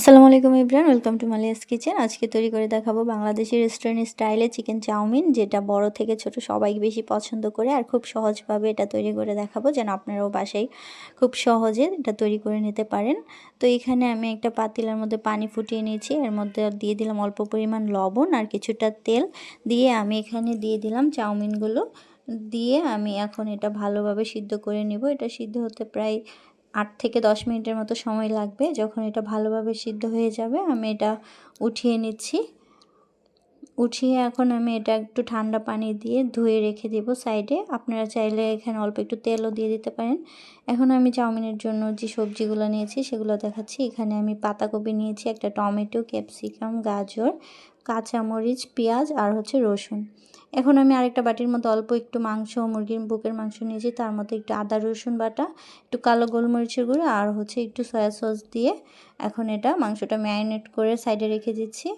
আসসালামু আলাইকুম Ibran, welcome to মালিয়াস kitchen. আজকে তৈরি করে দেখাবো বাংলাদেশি রেস্টুরেন্ট স্টাইলে চিকেন চাউমিন, যেটা বড় থেকে ছোট সবাই বেশি পছন্দ করে, আর খুব সহজভাবে এটা তৈরি করে দেখাবো, যেন আপনারাও বাসায় খুব সহজে এটা তৈরি করে নিতে পারেন। তো এখানে আমি একটা পাতিলার মধ্যে পানি ফুটিয়ে নিয়েছি, এর মধ্যে দিয়ে দিলাম অল্প পরিমাণ লবণ আর কিছুটা তেল দিয়ে আমি এখানে দিয়ে দিলাম চাউমিনগুলো। দিয়ে আমি এখন এটা ভালোভাবে সিদ্ধ করে নিব, এটা সিদ্ধ হতে প্রায় আট থেকে দশ মিনিটের মতো সময় লাগবে। যখন এটা ভালোভাবে সিদ্ধ হয়ে যাবে, আমি এটা উঠিয়ে নিচ্ছি। উঠিয়ে এখন আমি এটা একটু ঠান্ডা পানি দিয়ে ধুয়ে রেখে দেব সাইডে। আপনারা চাইলে এখানে অল্প একটু তেলও দিয়ে দিতে পারেন। এখন আমি চাউমিনের জন্য যে সবজিগুলো নিয়েছি সেগুলো দেখাচ্ছি। এখানে আমি পাতাকপি নিয়েছি, একটা টমেটো, ক্যাপসিকাম, গাজর, কাঁচামরিচ, পেঁয়াজ আর হচ্ছে রসুন। এখন আমি আরেকটা বাটির মধ্যে অল্প একটু মাংস, মুরগির বুকের মাংস নিয়েছি। তার মধ্যে একটু আদা, রসুন বাটা, একটু কালো গোলমরিচের গুঁড়ো আর হচ্ছে একটু সয়া সস দিয়ে এখন এটা মাংসটা ম্যারিনেট করে সাইডে রেখে দিচ্ছি।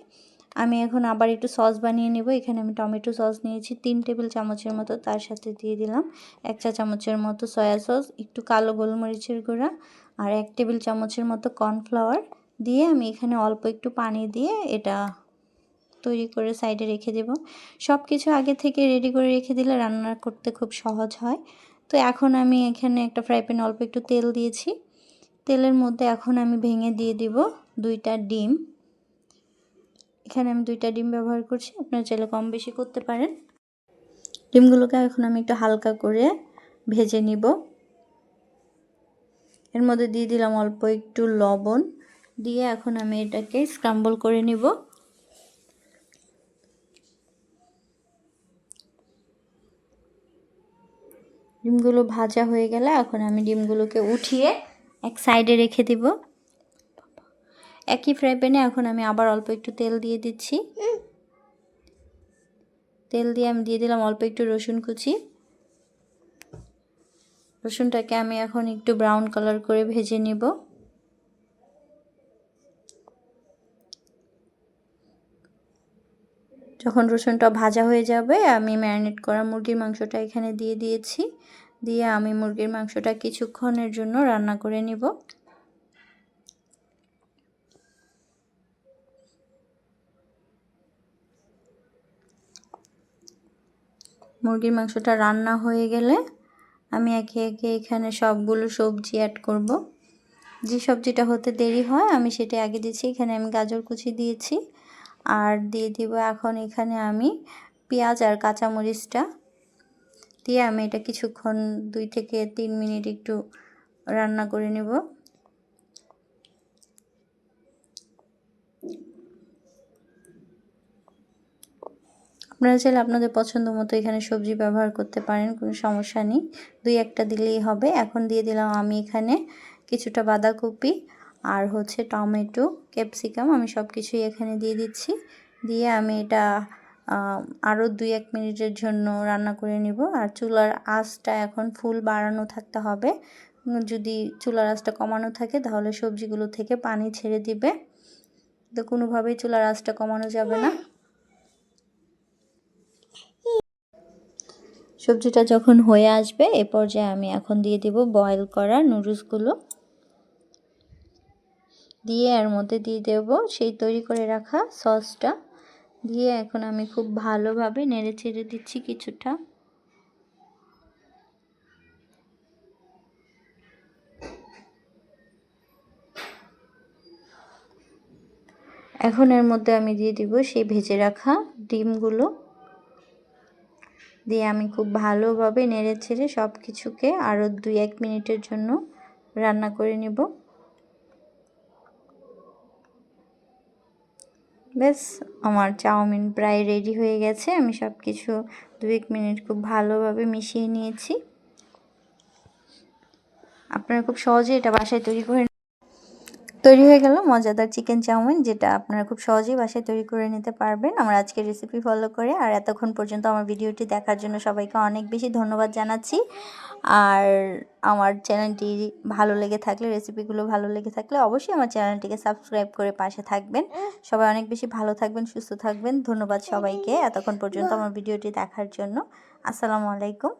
আমি এখন আবার একটু সস বানিয়ে নেব। এখানে আমি টমেটো সস নিয়েছি, তিন টেবিল চামচের মতো তার সাথে দিয়ে দিলাম। এক চা চামচের মতো সয়া সস, একটু কালো গোলমরিচের গুঁড়া আর এক টেবিল চামচের মতো কর্নফ্লাওয়ার দিয়ে আমি এখানে অল্প একটু পানি দিয়ে এটা তৈরি করে সাইডে রেখে দেব। সব কিছু আগে থেকে রেডি করে রেখে দিলে রান্না করতে খুব সহজ হয়। তো এখন আমি এখানে একটা ফ্রাই প্যানে অল্প একটু তেল দিয়েছি। তেলের মধ্যে এখন আমি ভেঙে দিয়ে দিব দুইটা ডিম। এখানে আমি দুইটা ডিম ব্যবহার করছি, আপনারা চাইলে কম বেশি করতে পারেন। ডিমগুলোকে এখন আমি একটু হালকা করে ভেজে নিব। এর মধ্যে দিয়ে দিলাম অল্প একটু লবণ, দিয়ে এখন আমি এটাকে স্ক্রাম্বল করে নিব। ডিমগুলো ভাজা হয়ে গেলে এখন আমি ডিমগুলোকে উঠিয়ে এক সাইডে রেখে দিব। একই ফ্রাই প্যানে এখন আমি আবার অল্প একটু তেল দিয়ে দিচ্ছি। তেল দিয়ে আমি দিয়ে দিলাম অল্প একটু রসুন কুচি। রসুনটাকে আমি এখন একটু ব্রাউন কালার করে ভেজে নিব। যখন রসুনটা ভাজা হয়ে যাবে, আমি ম্যারিনেট করা মুরগির মাংসটা এখানে দিয়ে দিয়েছি। দিয়ে আমি মুরগির মাংসটা কিছুক্ষণের জন্য রান্না করে নিব। মুরগির মাংসটা রান্না হয়ে গেলে আমি একে একে এখানে সবগুলো সবজি অ্যাড করব। যে সবজিটা হতে দেরি হয়, আমি সেটা আগে দিচ্ছি। এখানে আমি গাজর কুচি দিয়েছি। আর দিয়ে দিব এখন এখানে আমি পেঁয়াজ আর কাঁচামরিচটা। দিয়ে আমি এটা কিছুক্ষণ দুই থেকে তিন মিনিট একটু রান্না করে নেব। আপনারা চাইলে আপনাদের পছন্দ মতো এখানে সবজি ব্যবহার করতে পারেন, কোনো সমস্যা নেই। দুই একটা দিলেই হবে। এখন দিয়ে দিলাম আমি এখানে কিছুটা বাঁধাকপি আর হচ্ছে টমেটো, ক্যাপসিকাম। আমি সব কিছুই এখানে দিয়ে দিচ্ছি। দিয়ে আমি এটা আরও দুই এক মিনিটের জন্য রান্না করে নিব। আর চুলার আঁচটা এখন ফুল বাড়ানো থাকতে হবে। যদি চুলার আঁচটা কমানো থাকে তাহলে সবজিগুলো থেকে পানি ছেড়ে দিবে। তো কোনোভাবেই চুলার আঁচটা কমানো যাবে না। সবজিটা যখন হয়ে আসবে, এ পর্যায়ে আমি এখন দিয়ে দেব বয়েল করা নুডলসগুলো দিয়ে এর মধ্যে দিয়ে দেব সেই তৈরি করে রাখা সসটা দিয়ে এখন আমি খুব ভালোভাবে নেড়ে ছেড়ে দিচ্ছি কিছুটা। এখন এর মধ্যে আমি দিয়ে দিব সেই ভেজে রাখা ডিমগুলো। দিয়ে আমি খুব ভালোভাবে নেড়ে ছেড়ে সব কিছুকে আরও দুই এক মিনিটের জন্য রান্না করে নেব। ব্যাস, আমার চাউমিন প্রায় রেডি হয়ে গেছে। আমি সব কিছু দু এক মিনিট খুব ভালোভাবে মিশিয়ে নিয়েছি। আপনারা খুব সহজে এটা বাসায় তৈরি করে তৈরি হয়ে গেল মজাদার চিকেন চাউমিন, যেটা আপনারা খুব সহজেই বাসায় তৈরি করে নিতে পারবেন। আমার আজকের রেসিপি ফলো করে, আর এতক্ষণ পর্যন্ত আমার ভিডিওটি দেখার জন্য সবাইকে অনেক বেশি ধন্যবাদ জানাচ্ছি। আর আমার চ্যানেলটি ভালো লেগে থাকলে রেসিপিগুলো ভালো লেগে থাকলে অবশ্যই আমার চ্যানেলটিকে সাবস্ক্রাইব করে পাশে থাকবেন। সবাই অনেক বেশি ভালো থাকবেন, সুস্থ থাকবেন। ধন্যবাদ সবাইকে এতক্ষণ পর্যন্ত আমার ভিডিওটি দেখার জন্য। আসসালামু আলাইকুম।